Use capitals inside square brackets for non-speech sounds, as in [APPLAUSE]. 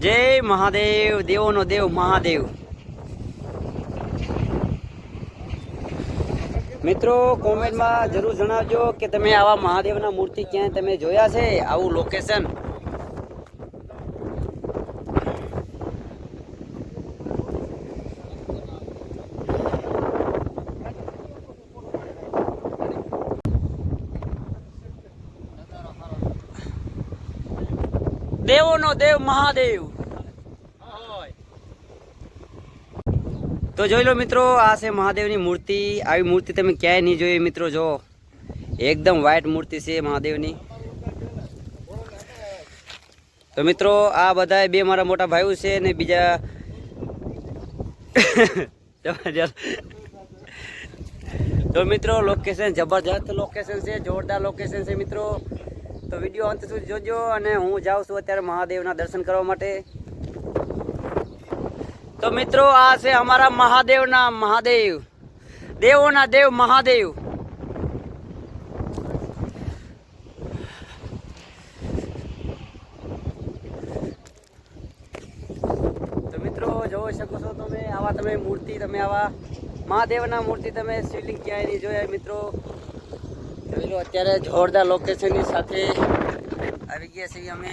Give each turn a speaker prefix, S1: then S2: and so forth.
S1: જય મહાદેવ, દેવોનો દેવ મહાદેવ. મિત્રો કોમેન્ટમાં જરૂર જણાવજો કે તમે આવા મહાદેવના મૂર્તિ ક્યાંય તમે જોયા છે? આવું લોકેશન દેવોનો દેવ મહાદેવ. તો જોઈ લો મિત્રો, આ છે મહાદેવની મૂર્તિ. આવી મૂર્તિ તમે ક્યાંય નહીં જોઈ મિત્રો, જો. એકદમ વ્હાઈટ મૂર્તિ છે મહાદેવની. તો મિત્રો, આ બધા બે મારા મોટા ભાઈઓ છે ને બીજા [LAUGHS] તો મિત્રો લોકેશન જબરજસ્ત લોકેશન છે, જોરદાર લોકેશન છે મિત્રો. તો વીડિયો અંત સુધી જોજો અને હું જાઉં છું અત્યારે મહાદેવના દર્શન કરવા માટે. તો મિત્રો, આ છે અમારા મહાદેવના મહાદેવ. દેવોના દેવ મહાદેવ. તો મિત્રો, જોઈ શકો છો તમે, આવા તમે મૂર્તિ, તમે આવા મહાદેવના મૂર્તિ તમે શિવલિંગ ક્યાંય નહીં જોયા મિત્રો? અત્યારે જોરદાર લોકેશનની સાથે આવી ગયા છીએ અમે.